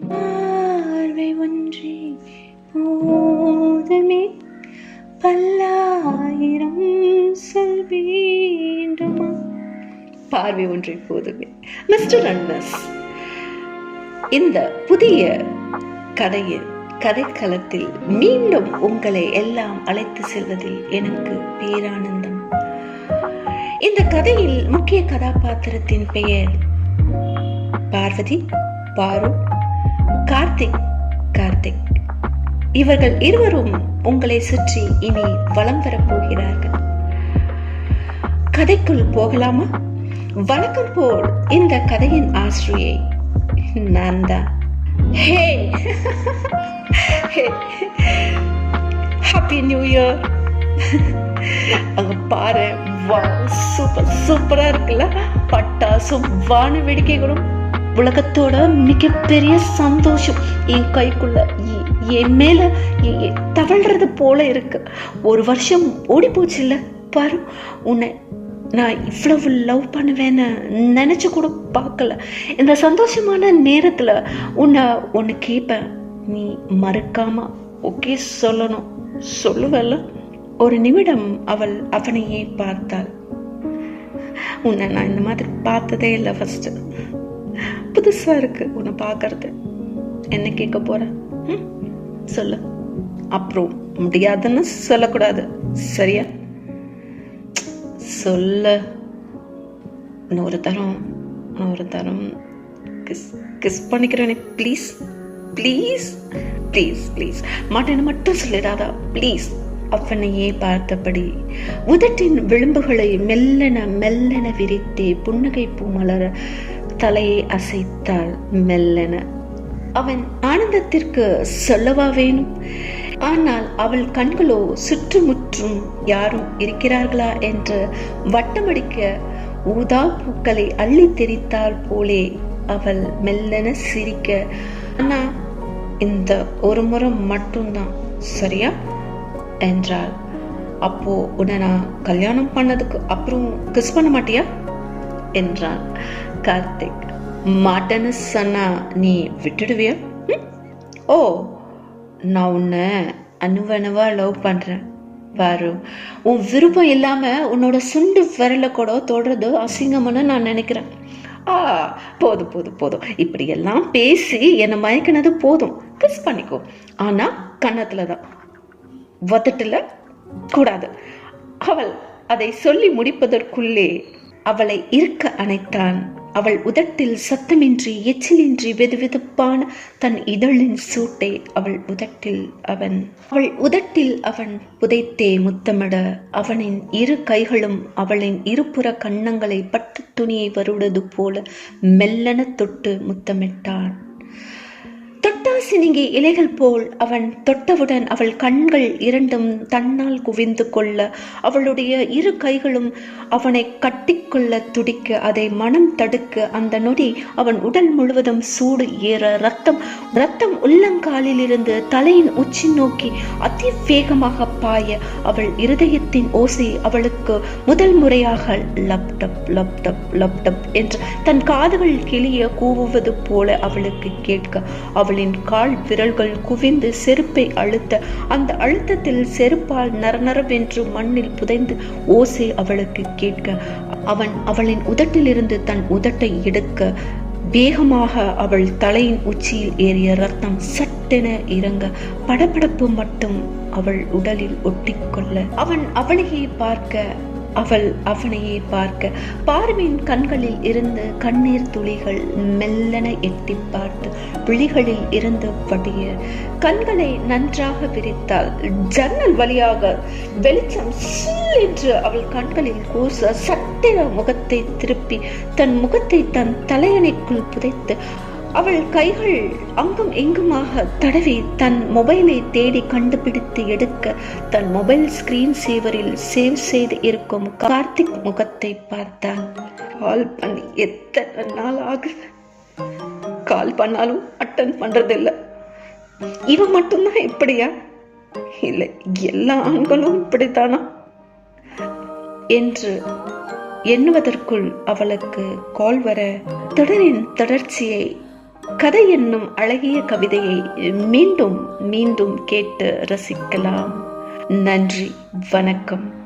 பார்வை ஒன்றே போதுமே. பல்லாயிரம் சொல் வேண்டுமா? பார்வை ஒன்றே போதுமே. மிஸ்டர் அன்னஸ் இந்த புதிய கதையில் கதைக்களத்தில் மீண்டும் உங்களை எல்லாம் அழைத்து செல்வதில் எனக்கு பேரானந்தம். இந்த கதையில் முக்கிய கதாபாத்திரத்தின் பெயர் பார்வதி பாரு கார்த்திக் கார்த்திக். இவர்கள் இருவரும் உங்களை சுற்றி இனி வலம் வரப்போகிறார்கள் கதைக்குள் போகலாமா? வணக்கம் போல் இந்த கதையின் ஆசிரியை நான் தான் ஹே! ஹாப்பி நியூ இயர் அங்க பாரு சூப்பர் சூப்பரா இருக்குல்ல? பட்டாசும் வான வேடிக்கைகளும் உலகத்தோட மிகப்பெரிய சந்தோஷம் என் கைக்குள்ள. என் மேல தவழ்றது போல இருக்கு. ஒரு வருஷம் ஓடி போச்சு இல்ல பாரு. உன்னை நான் இவ்வளவு லவ் பண்ணுவேன்னு நினைச்சு கூட பார்க்கல. இந்த சந்தோஷமான நேரத்துல உன்னை ஒன்று கேட்பேன் நீ மறக்காம ஓகே சொல்லணும். சொல்லுவல்ல. ஒரு நிமிடம் அவள் அவனையே பார்த்தாள். உன்னை நான் இந்த மாதிரி பார்த்ததே இல்லை ஃபர்ஸ்ட் புதுசா இருக்கு உன்னை பார்க்கறது. என்ன கேட்க போற? ம்? சொல்லு. அப்புறம் முடியாதுன்னு சொல்லக்கூடாது. சரியா? சொல்ல. இன்னொரு தரம் இன்னொரு தரம் கிஸ் கிஸ் பண்ணிக்கிறேனே ப்ளீஸ் ப்ளீஸ் ப்ளீஸ் ப்ளீஸ் மாட்டேன்னு மட்டும் சொல்லிடாதா ப்ளீஸ் அவனையே பார்த்தபடி உதட்டின் விளிம்புகளை மெல்லென மெல்லென விரித்தே புன்னகை பூ மலர தலையை அசைத்தாள் மெல்லென. அவன் ஆனந்தத்திற்கு சொல்லவா வேணும்? ஆனால் அவள் கண்களோ சுற்றுமுற்றும் யாரும் இருக்கிறார்களா? என்று வட்டமடிக்க ஊதா பூக்களை அள்ளி தெரித்தாள் போலே அவள் மெல்லென சிரிக்க அண்ணா இந்த ஒரு முறை மட்டும்தான் சரியா? என்றாள். அப்போ உன்னை நான் கல்யாணம் பண்ணதுக்கு அப்புறம் கிஸ் பண்ண மாட்டியா? என்றான். கார்த்திக் மாட்டேன்னு சொன்னா நீ விட்டுடுவியா? ஓ நான் உன்னை அணுவணுவா லவ் பண்றேன். பாரு உன் விருப்பம் இல்லாம உன்னோட சுண்டு விரல கூட தொடுறது அசிங்கம்னு நான் நினைக்கிறேன். ஆ போதும் போதும் போதும். இப்படி எல்லாம் பேசி என்னை மயக்கினது போதும். கிஸ் பண்ணிக்கோ. ஆனா கன்னத்துல தான். வதட்டில்? கூடாது. அவள் அதை சொல்லி முடிப்பதற்குள்ளே அவளை இருக்க அணைத்தான். அவள் உதட்டில் சத்தமின்றி எச்சிலின்றி வெதுவெதுப்பான தன் இதழின் சூட்டை அவள் உதட்டில் அவன். அவள் உதட்டில் அவன் புதைத்தே முத்தமிட. அவனின் இரு கைகளும் அவளின் இருபுற கன்னங்களை பட்டு துணியை வருடுவது போல மெல்லன தொட்டு முத்தமிட்டான். தொட்டாசினிங்கி இலைகள் போல் அவன் தொட்டவுடன் அவள் கண்கள் இரண்டும் தன்னால் குவிந்து கொள்ள அவளுடைய இரு கைகளும் அவனை கட்டிக்கொள்ள துடிக்க அதை மனம் தடுக்க அந்த நொடி அவன் உடல் முழுவதும் சூடு ஏற ரத்தம் ரத்தம் உள்ளங்காலிலிருந்து தலையின் உச்சி நோக்கி அதிவேகமாக பாய அவள் இருதயத்தின் ஓசை அவளுக்கு முதல் முறையாக லப்டப் லப்டப் லப்டப் என்று தன் காதுகள் கிளிய கூவுவது போல அவளுக்கு கேட்க அவள் அவளின் கால் விரல்கள் குவிந்து செருப்பை அழுத்த அந்த அழுத்தத்தில் செருப்பால் நரநரவென்று மண்ணில் புதைந்து ஓசை அவளுக்கு கேட்க அவன் அவளின் உதட்டிலிருந்து தன் உதட்டை எடுக்க வேகமாக அவள் தலையின் உச்சியில் ஏறிய ரத்தம் சட்டென இறங்க படபடப்பு மட்டும் அவள் உடலில் ஒட்டிக்கொள்ள அவன் அவளையே பார்க்க அவள் அவனையே பார்க்க. பார்வையின் கண்களில் இருந்த கண்ணீர் துளிகள் மெல்லன எட்டி பார்த்து விழிகளில் இருந்து வடிய. கண்களை நன்றாக விரித்தாள். ஜன்னல் வழியாக வெளிச்சம் என்று அவள் கண்களில் கூச சத்திர முகத்தை திருப்பி தன் முகத்தை தன் தலையணைக்குள் புதைத்து அவள் கைகள் அங்கும் இங்குமாக தடவி தன் மொபைலை தேடி கண்டுபிடித்து எடுக்க தன் மொபைல் ஸ்கிரீன் சேவரில் சேவ் செய்து இருக்கும் கார்த்திக் முகத்தை பார்த்தான். கால் பண்ணி எத்தனை நாள் ஆகுது? கால் பண்ணாலும் அட்டன் பண்ணுறதில்லை இவன் மட்டும்தான் இப்படியா? இல்லை எல்லா ஆண்களும் இப்படித்தானா? என்று எண்ணுவதற்குள் அவளுக்கு கால் வர தொடரின் தொடர்ச்சியை கதை என்னும் அழகிய கவிதையை மீண்டும் மீண்டும் கேட்டு ரசிக்கலாம். நன்றி வணக்கம்.